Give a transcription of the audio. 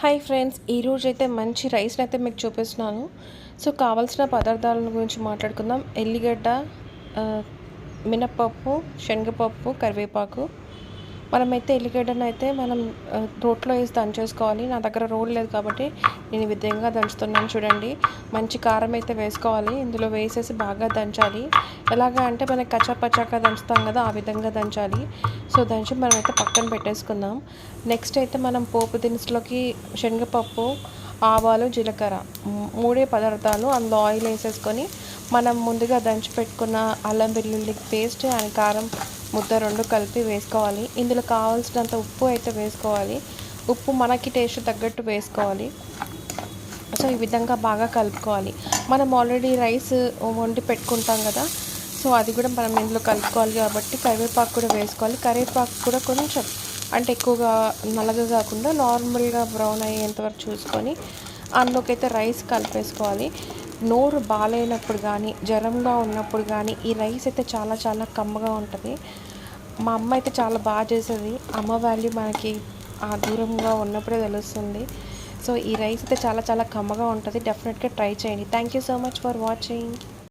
Hi friends ఈరోజు అయితే మంచి రైస్ని అయితే మీకు చూపిస్తున్నాను. సో కావాల్సిన పదార్థాల గురించి మాట్లాడుకుందాం. ఎల్లిగడ్డ మినప్పప్పు శనగపప్పు కరివేపాకు. మనమైతే ఎల్లిగడ్డను అయితే మనం రోట్లో వేసి దంచేసుకోవాలి. నా దగ్గర రోల్ లేదు కాబట్టి నేను ఈ విధంగా దంచుతున్నాను చూడండి. మంచి కారం అయితే వేసుకోవాలి. ఇందులో వేసేసి బాగా దంచాలి. ఎలాగా అంటే మనకి కచ్చాపచ్చాక దంచుతాం కదా ఆ విధంగా దంచాలి. సో దంచి మనం అయితే పక్కన పెట్టేసుకుందాం. నెక్స్ట్ అయితే మనం పోపు దినుసులోకి శనగపప్పు ఆవాలు జీలకర్ర మూడే పదార్థాలు అందులో ఆయిల్ వేసేసుకొని మనం ముందుగా దంచి పెట్టుకున్న అల్లం వెల్లుల్లి పేస్ట్ అండ్ కారం ముద్ద రెండు కలిపి వేసుకోవాలి. ఇందులో కావాల్సినంత ఉప్పు అయితే వేసుకోవాలి. ఉప్పు మనకి టేస్ట్ తగ్గట్టు వేసుకోవాలి. సో ఈ విధంగా బాగా కలుపుకోవాలి. మనం ఆల్రెడీ రైస్ వండి పెట్టుకుంటాం కదా సో అది కూడా మనం ఇందులో కలుపుకోవాలి కాబట్టి కరివేపాకు కూడా వేసుకోవాలి. కరివేపాకు కూడా కొంచెం అంటే ఎక్కువగా నల్లగా కాకుండా నార్మల్గా బ్రౌన్ అయ్యేంత వరకు చూసుకొని అందులోకి అయితే రైస్ కలిపేసుకోవాలి. నోరు బాగాలేనప్పుడు కానీ జ్వరంగా ఉన్నప్పుడు కానీ ఈ రైస్ అయితే చాలా చాలా కమ్మగా ఉంటుంది. మా అమ్మ అయితే చాలా బాగా చేసేది. అమ్మ వాల్యూ మనకి ఆ దూరంగా ఉన్నప్పుడే తెలుస్తుంది. సో ఈ రైస్ అయితే చాలా చాలా కమ్మగా ఉంటుంది. డెఫినెట్గా ట్రై చేయండి. Thank you so much for watching